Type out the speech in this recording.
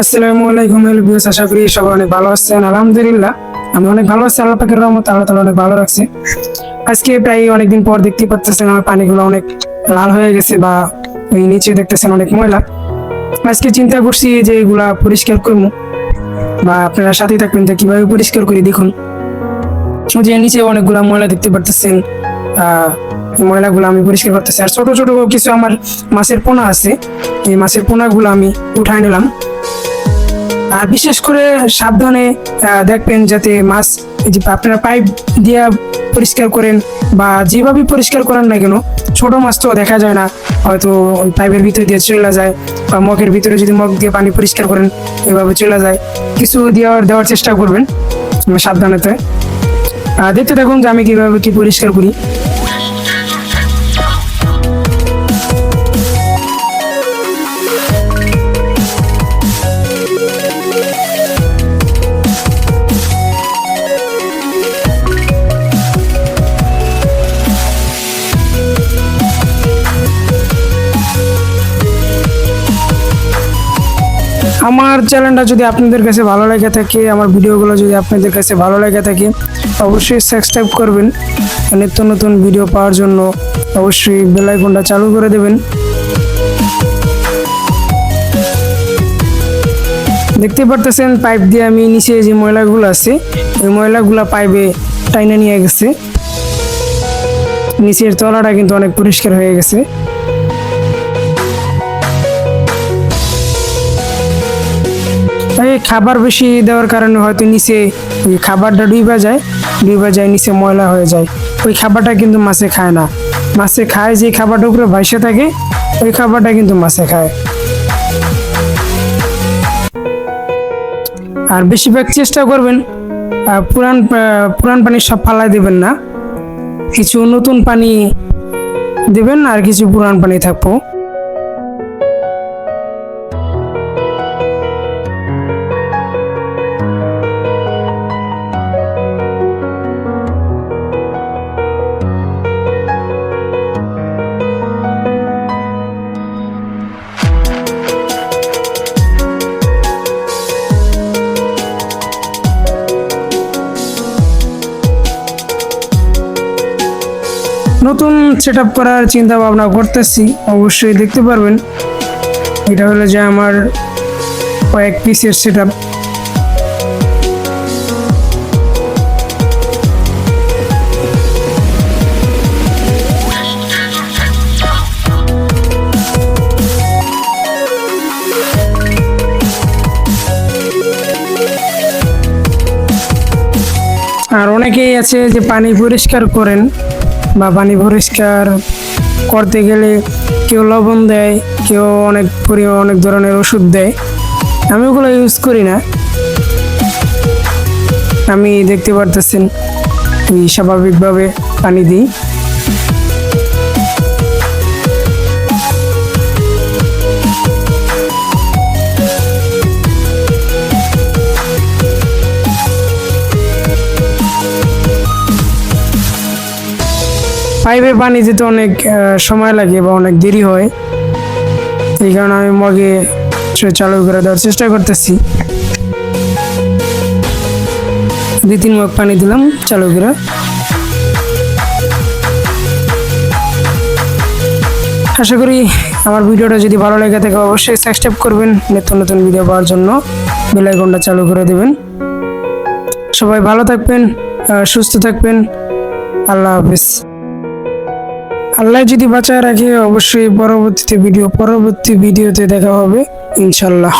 আসসালামু আলাইকুম ভিউস আশা করি সবাই অনেক ভালো আছেন। আলহামদুলিল্লাহ, আমি অনেক ভালো আছি, আল্লাহ পাকের রহমত আল্লাহ তাআলা অনেক ভালো রাখছে। আজকে প্রায় অনেকদিন পর দেখতে পাচ্ছেন আমার পানিগুলো অনেক লাল হয়ে গেছে বা ওই নিচে দেখতেছেন অনেক ময়লা। আজকে চিন্তা করছি যে এগুলা পরিষ্কার করব বা আপনারা সাথে থাকবেন যে কীভাবে পরিষ্কার করি দেখুন। যে নিচে অনেকগুলা ময়লা দেখতে পারতেছেন ময়লাগুলো আমি পরিষ্কার করতেছি। আর ছোট ছোট কিছু আমার মাছের পোনা আছে, এই মাছের পোনাগুলো আমি উঠাই নিলাম। আর বিশেষ করে সাবধানে দেখবেন যাতে মাছ যে আপনারা পাইপ দিয়ে পরিষ্কার করেন বা যেভাবে পরিষ্কার করেন না কেন ছোট মাছ তো দেখা যায় না। হয়তো পাইপের ভিতর দিয়ে চলে যায় বা মগের ভিতরে যদি মগ দিয়ে পানি পরিষ্কার করেন এভাবে চলে যায়। কিছু দেওয়ার দেওয়ার চেষ্টা করবেন উম, সাবধানতে আহ, দেখতে থাকুন যে আমি কীভাবে কি পরিষ্কার করি। আমার চ্যানেলটা যদি আপনাদের কাছে ভালো লেগে থাকে, আমার ভিডিওগুলো যদি আপনাদের কাছে ভালো লেগে থাকে, অবশ্যই সাবস্ক্রাইব করবেন। নিত্য নতুন ভিডিও পাওয়ার জন্য অবশ্যই বেল আইকনটা চালু করে দেবেন। দেখতে পারতেছেন পাইপ দিয়ে আমি নিচে যে ময়লাগুলো আছে ওই ময়লাগুলো পাইপে টাইনে নিয়ে গেছে। নিচের তলাটা কিন্তু অনেক পরিষ্কার হয়ে গেছে। খাবার বেশি দেওয়ার কারণে হয়তো নিচে ওই খাবারটা ডুইবা যায় ডুইবা যায়, নিচে ময়লা হয়ে যায়। ওই খাবারটা কিন্তু মাছে খায় না। মাছে খায় যে খাবারটা উপরে ভাইসে থাকে, ওই খাবারটা কিন্তু মাছে খায়। আর বেশিরভাগ চেষ্টা করবেন পুরান পুরান পানি সব ফালাই দেবেন না। কিছু নতুন পানি দেবেন আর কিছু পুরান পানি থাকব। নতুন সেট করার চিন্তা ভাবনা করতেছি, অবশ্যই দেখতে পারবেন। এটা হলো যে আমার কয়েক পিসের সেট আর অনেকেই আছে যে পানি পরিষ্কার করেন। বা পানি পরিষ্কার করতে গেলে কেউ লবণ দেয়, কেউ অনেক পরিমাণ অনেক ধরনের ওষুধ দেয়। আমি ওগুলো ইউজ করি না। আমি দেখতে পারতেছেন স্বাভাবিকভাবে পানি দিই। পাইপে পানি দিতে অনেক সময় লাগে বা অনেক দেরি হয়। এই কারণে আমি মগে চালু করে দেওয়ার চেষ্টা করতেছি। দুই, তিন মগ পানি দিলাম, চালু করে। আশা করি আমার ভিডিওটা যদি ভালো লেগে থাকে অবশ্যই সাবস্ক্রাইব করবেন, নিত্য নতুন ভিডিও পাওয়ার জন্য। বেল আইকনটা চালু করে দেবেন। সবাই ভালো থাকবেন সুস্থ থাকবেন। আল্লাহ হাফিজ। আল্লাহ যদি বাঁচায় রাখে অবশ্যই পরবর্তীতে ভিডিও পরবর্তী ভিডিওতে দেখা হবে ইনশাল্লাহ